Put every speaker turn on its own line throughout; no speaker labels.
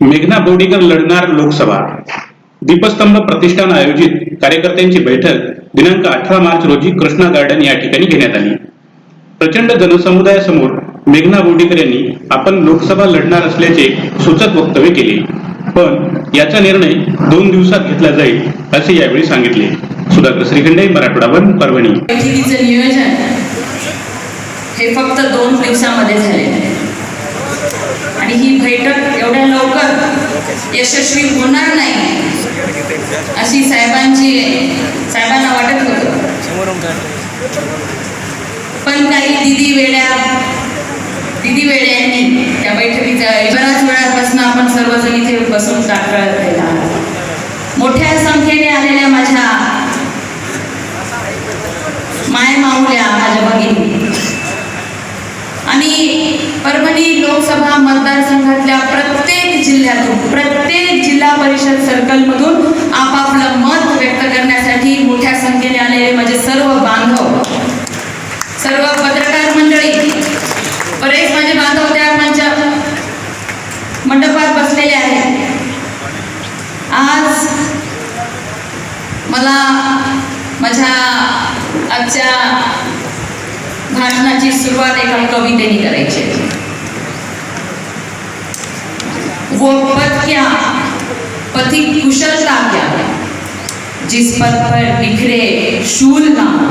मेघना बोर्डीकर लढणार लोकसभा. दीपस्तंभ प्रतिष्ठान आयोजित कार्यकर्त्यांची बैठक दिनांक अठरा मार्च रोजी कृष्णा गार्डन या ठिकाणी घेण्यात आली. प्रचंड जनसमुदायासमोर मेघना बोर्डीकर यांनी आपण लोकसभा लढणार असल्याचे सूचक वक्तव्य केले. पण याचा निर्णय दोन दिवसात घेतला जाईल असे यावेळी सांगितले. सुधाकर श्रीखंडे मराठवाडा वन परभणी.
नियोजन हे फक्त दोन दिवसामध्ये झाले आणि ही बैठक एवढ्या लवकर यशस्वी होणार नाही. अशी साहेबांची साहेबांना वाटत होत. पण काही दिदी वेड्या दिदी वेड्यांनी त्या बैठकीचा बऱ्याच वेळापासून आपण सर्वजण इथे बसून टाकळत राहिला मोठ्या संख्येने आलेल्या माझ्या माय माऊल्या माझ्या भगिनी. आणि परभणी लोकसभा मतदारसंघातल्या परिषद सर्कलमधून आपापलं मत व्यक्त करण्यासाठी मोठ्या संख्येने आलेले माझे सर्व बांधव सर्व पत्रकार मंडळी बरेच माझे बांधव त्या माझ्या मंडपात बसलेले आहेत आज मला माझ्या आजच्या भाषणाची सुरुवात एका कवितेने करायची आहे. वो पद क्या पथिक कुशलता क्या जिस पथ पर निखरे शूल ना हो।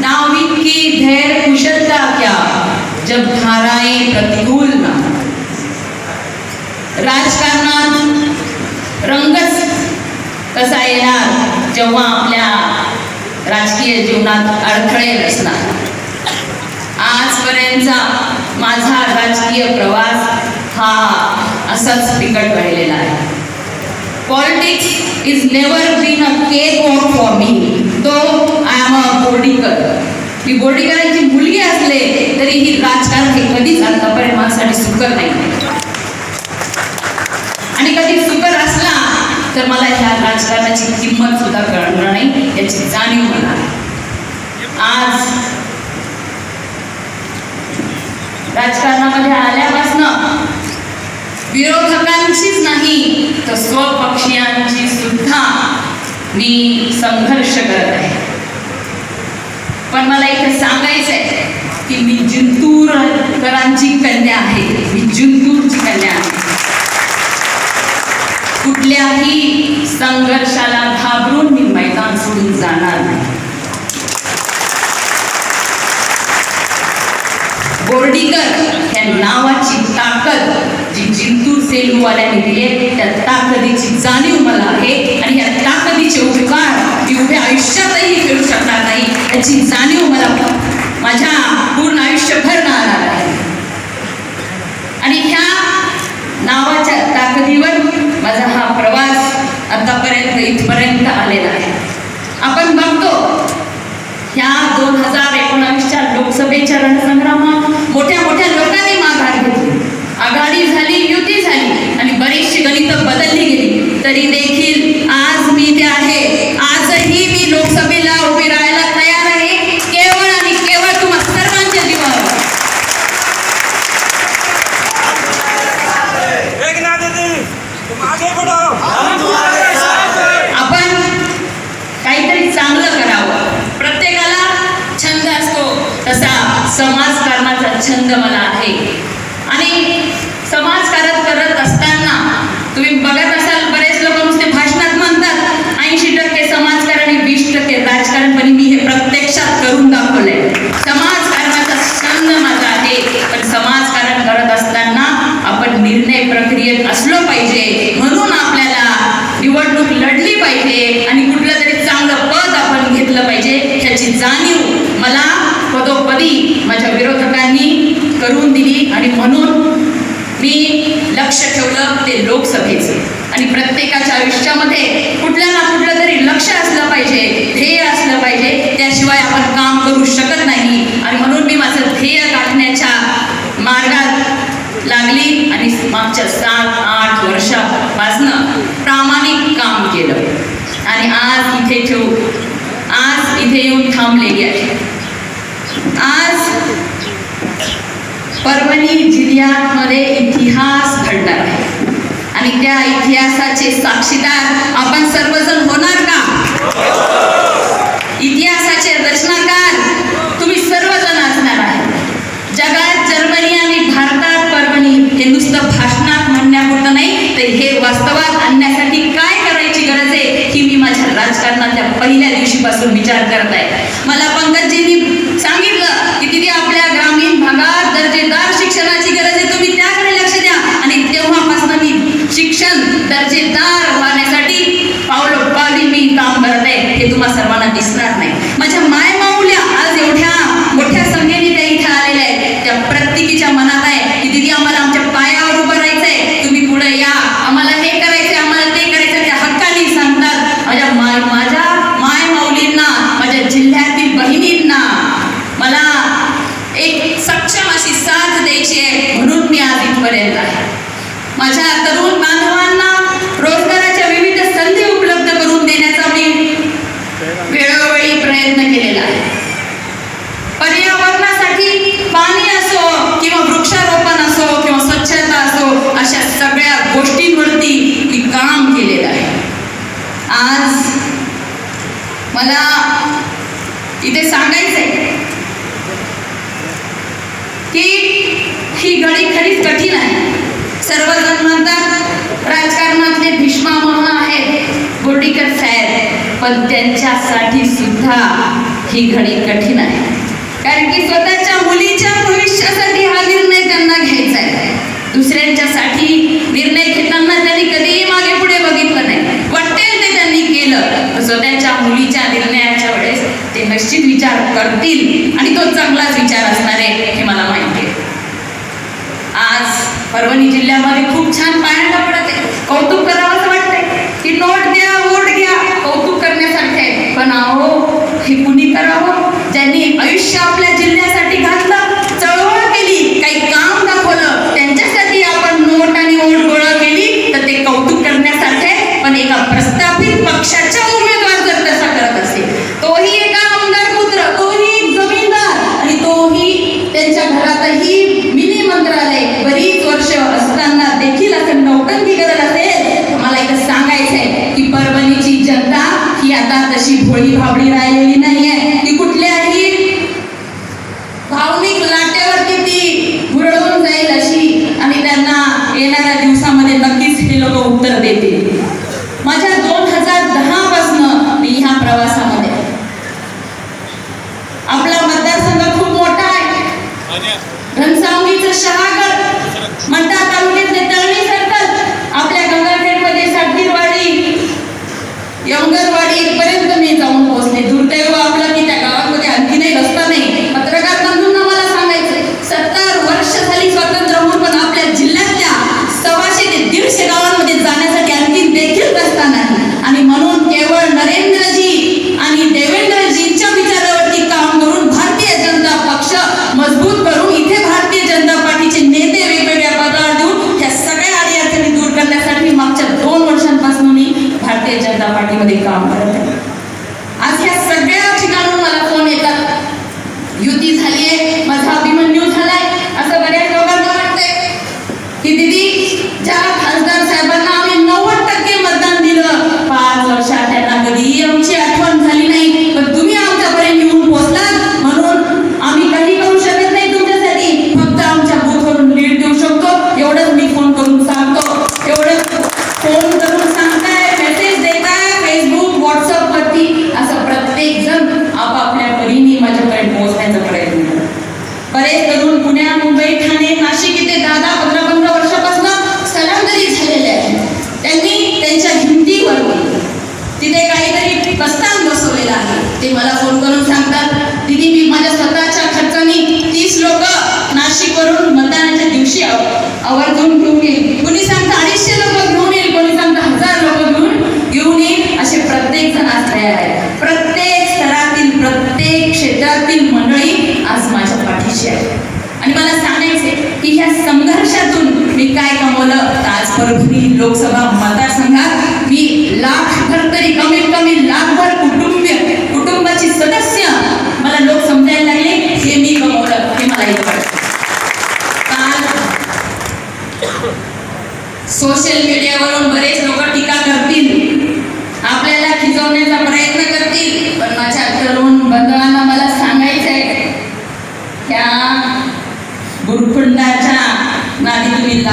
नाविक की धैर्य कुशलता क्या जब धाराएं प्रतिकूल ना हो। राजकारणात रंगच कसा येणार जेव्हा आपल्या राजकीय जीवनात अडथळे नसणार आजपर्यंतचा माझा राजकीय प्रवास हा असाच बिकट राहिलेला आहे. Politics is never been a cake walk for me तो आय एम अ बोर्डीकर मी बोर्डीकरांची मुलगी असले तरी ही राजकारण हे कधीच आतापर्यंत माझ्यासाठी सुकर नाही. आणि कधी सुकर असला तर मला ह्या राजकारणाची किंमत सुद्धा कळणार नाही याची जाणीव होणार आज राजकारणामध्ये आल्यापासनं विरोधकांचीच नाही तर स्वपक्षीयांची सुद्धा मी संघर्ष करत आहे. पण मला इथे सांगायचं आहे की मी जिंतूरकरांची कन्या आहे. मी जिंतूरची कन्या आहे. कुठल्याही संघर्षाला घाबरून मी मैदान सोडून जाणार नाही. बोर्डीकर या नावाची ताकद जी जिंतूर सेलूवाल्यांनी दिली आहे. त्या ताकदीची जाणीव मला आहे. आणि या ताकदीचे उपकार मी उभ्या आयुष्यातही करू शकणार नाही याची जाणीव मला माझ्या पूर्ण आयुष्यभर राहणार आहे. आणि ह्या नावाच्या ताकदीवर माझा हा प्रवास आतापर्यंत इथपर्यंत आलेला आहे. आपण बघतो ह्या दोन हजार एकोणावीसच्या लोकसभेच्या रणसंग्रामात मोठ्या मोठ्या लोकांनी माघार घेतली. आघाडी झाली युती झाली आणि बरीचशी गणितं बदलली गेली. तरी देखील आज मी ते आहे. लागली आणि मागच्या सात आठ वर्षापासनं प्रामाणिक काम केलं. आणि आज इथे ठेवू आज इथे येऊन थांबलेली आहे. आज परभणी जिल्ह्यामध्ये इतिहास घडणार आहे. आणि त्या इतिहासाचे साक्षीदार आपण सर्वजण होणार का? इतिहासाचे रचनाकार तुम्ही सर्वजण हे नुसतं भाषणात म्हणण्यापुरतं नाही तर हे वास्तवात आणण्यासाठी काय करायची गरज आहे ही मी माझ्या राजकारणाच्या पहिल्या दिवशीपासून विचार करत आहे. मला पंकजजींनी सांगितलं की तिथे आपल्या ग्रामीण भागात दर्जेदार शिक्षणाची गरज आहे तुम्ही त्याकडे लक्ष द्या. आणि तेव्हापासून मी शिक्षण दर्जेदार होण्यासाठी पावलं पावली मी काम करत आहे हे तुम्हाला सर्वांना दिसणार नाही. मला इथे सांगायचंय की ही गडी खरीच कठीण आहे. सर्वजण म्हणतात राजकारणातले भीष्मा म्हणून आहे गोडीकर साहेब पण त्यांच्यासाठी सुद्धा ही घडी कठीण आहे. कारण की स्वतःच्या मुलीच्या भविष्यासाठी हा निर्णय त्यांना घ्यायचा आहे. दुसऱ्यांच्यासाठी निर्णय घेताना त्यांनी कधीही मागे पुढे बघितलं नाही. केलं तर स्वतःच्या मुलीच्या निर्णयाच्या वेळेस ते निश्चित विचार करतील आणि तो चांगलाच विचार असणार आहे हे मला माहिती आहे. आज परभणी जिल्ह्यामध्ये खूप छान पाहायला पडत आहे. कौतुक करावं असं वाटतंय की नोट द्या वोट घ्या कौतुक करण्यासारखे पण अहो हे कुणी करावं? ज्यांनी आयुष्य आपल्या जिल्ह्यात घनसावंगीचं शहागड मंडा तालुक्यातले तळणी सर्कल आपल्या गंगाखेडमध्ये सागीरवाडी यमगर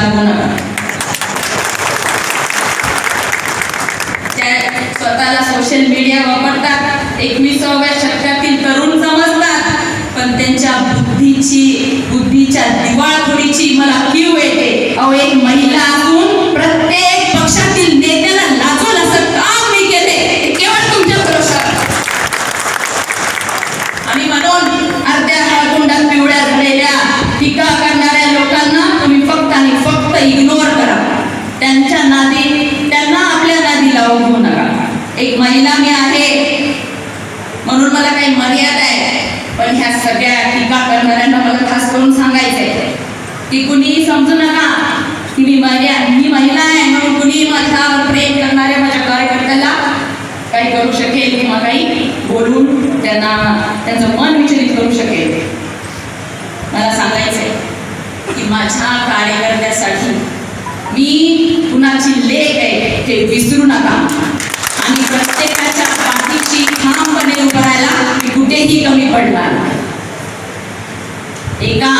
तुम्ही त्या स्वतःला सोशल मीडिया वापरतात. एकविसाव्या शतकातील तरुण समजतात. पण त्यांच्या बुद्धीची बुद्धीच्या दिवाळखोरीची मला कीव येते. अहो एक त्यांना त्यांचं मन विचलित करू शकेल. मला सांगायचंय की माझ्या कार्यकर्त्यासाठी मी कुणाची लेख आहे ते विसरू नका. आणि प्रत्येकाच्या पाठीशी ठामपणे उभं राहायला मी कुठेही कमी पडणार एका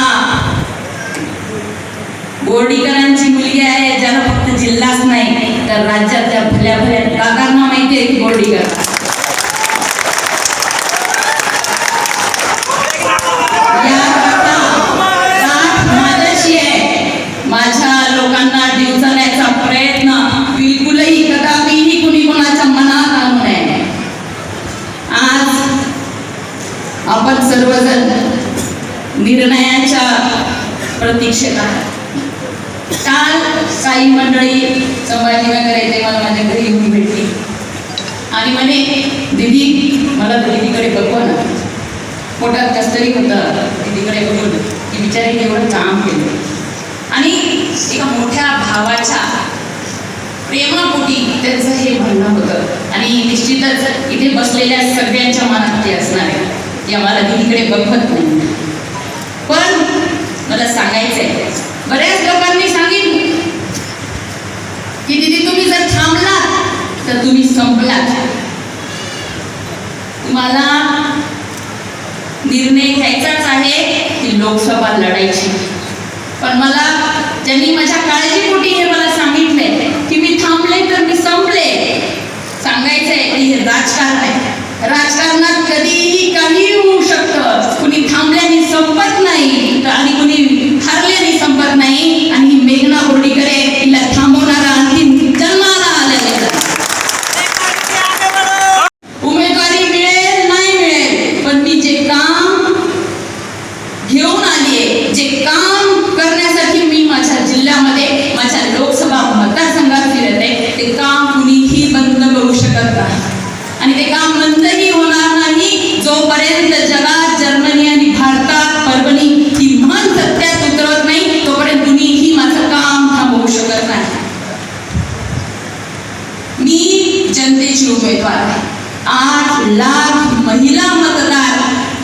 बोर्डीकरांची मुलगी आहे ज्याला फक्त जिल्हाच नाही तर राज्यातल्या भल्या भल्या काकांना माहिती आहे की बोर्डीकर याकरता ताठ माझ्याशी आहे माझ्या लोकांना डिवचण्याचा प्रयत्न बिलकुलही कदापिही कुणी कोणाच्या मनात आणू नये आज आपण सर्वजण निर्णयाच्या प्रतीक्षेत आहात काल काही मंडळी संभाजीनगर येथे मला माझ्या घरी येऊन भेटली आणि म्हणे दीदी मला तर दीदीकडे बघवा ना पोटात कस तरी होतं दीदीकडे बघून की बिचारी एवढं काम केलं आणि एका मोठ्या भावाच्या प्रेमापोटी त्यांचं हे म्हणणं होतं. आणि निश्चितच इथे बसलेल्या सगळ्यांच्या मनात ते असणार आहे. की आम्हाला दीदीकडे बघत नाही. पण मला सांगायचंय बऱ्याच लोकांनी सांगितलं की दीदी तुम्ही जर थांबलात तर तुम्ही संपलात. तुम्हाला निर्णय घ्यायचाच आहे की लोकसभा लढायची. पण मला त्यांनी माझ्या काळजीपोटी हे मला सांगितले. की मी थांबले तर मी संपले. सांगायचंय की हे राजकारण जनतेची आठ लाख महिला मतदार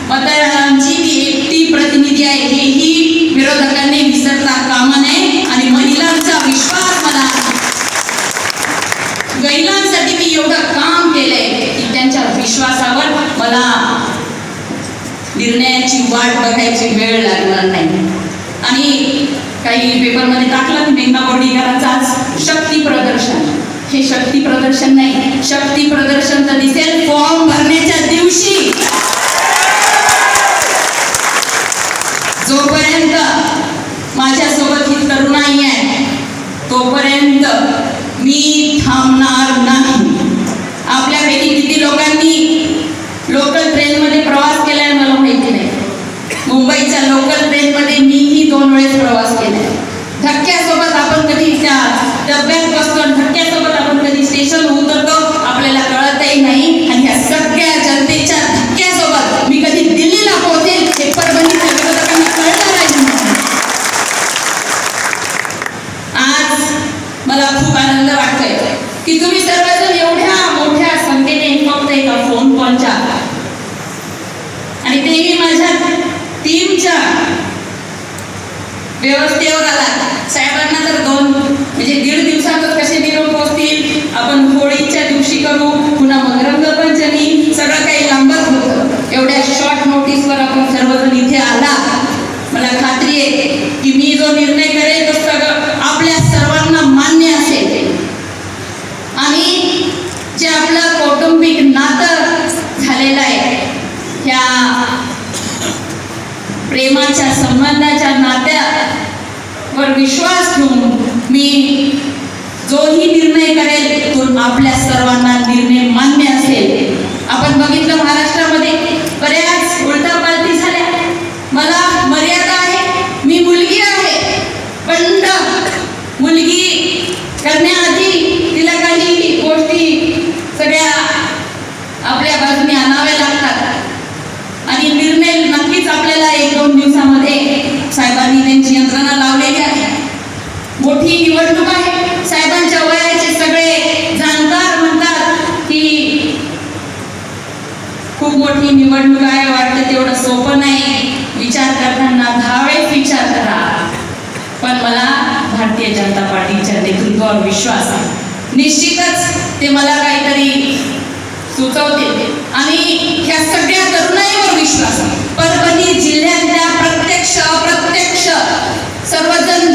मतदारांची ती एकटी प्रतिनिधी आहे हेही विरोधकांनी विसरता कामा नये आणि महिलांचा विश्वास मला महिलांसाठी मी एवढं काम केलंय की त्यांच्या विश्वासावर मला निर्णयाची वाट बघायची वेळ लागणार नाही. आणि काही पेपरमध्ये टाकलं की मेघना बोर्डीकरांचा शक्ती प्रदर्शन. हे शक्ती प्रदर्शन नाही. शक्ती प्रदर्शन तर दिसेल फॉर्म भरण्याच्या दिवशी. जोपर्यंत माझ्यासोबत ही तरुणाई आहे तोपर्यंत मी थांबणार नाही. आपल्यापैकी किती लोकांनी लोकल ट्रेनमध्ये प्रवास केलाय मला माहिती नाही. मुंबईच्या लोकल ट्रेनमध्ये मीही दोन वेळेस प्रवास केलाय धक्क्यासोबत आपण कधी त्या डब्यात बसतो की तुम्ही सर्वजण एवढ्या मोठ्या संख्येने फक्त एका फोन कॉलच्या आणि तेही माझ्या टीमच्या व्यवस्थेवर आला साहेबांना तर दोन म्हणजे दीड दिवसातच कसे निरोप पोहोचतील आपण होळीच्या दिवशी करू पुन्हा मग रंगपंचमी सगळं काही लांबत होतं. एवढ्या शॉर्ट नोटीसवर आपण सर्वजण इथे आला मला खात्री आहे की मी जो निर्णय करेल तो सगळं आपल्या सर्वांना मान्य असेल आणि जे आपलं कौटुंबिक नातं झालेलं आहे. त्या प्रेमाच्या संबंधाच्या नात्यावर विश्वास ठेवून मी जोही निर्णय करेल तो आपल्या सर्वांना निर्णय मान्य असेल. आपण बघितलं महाराष्ट्रामध्ये बऱ्याच निवडणूक आहे. साहेबांच्या वयाचे सगळे जाणकार म्हणतात की खूप मोठी निवडणूक आहे वाटतं तेवढं सोपं नाही. विचार करताना दहा विचार करा. पण मला भारतीय जनता पार्टीच्या नेतृत्वावर विश्वास आहे. निश्चितच ते मला काहीतरी सुचवते आणि ह्या सगळ्या तरुणाईवर विश्वास परभणी जिल्ह्यातल्या प्रत्यक्ष अप्रत्यक्ष सर्वजण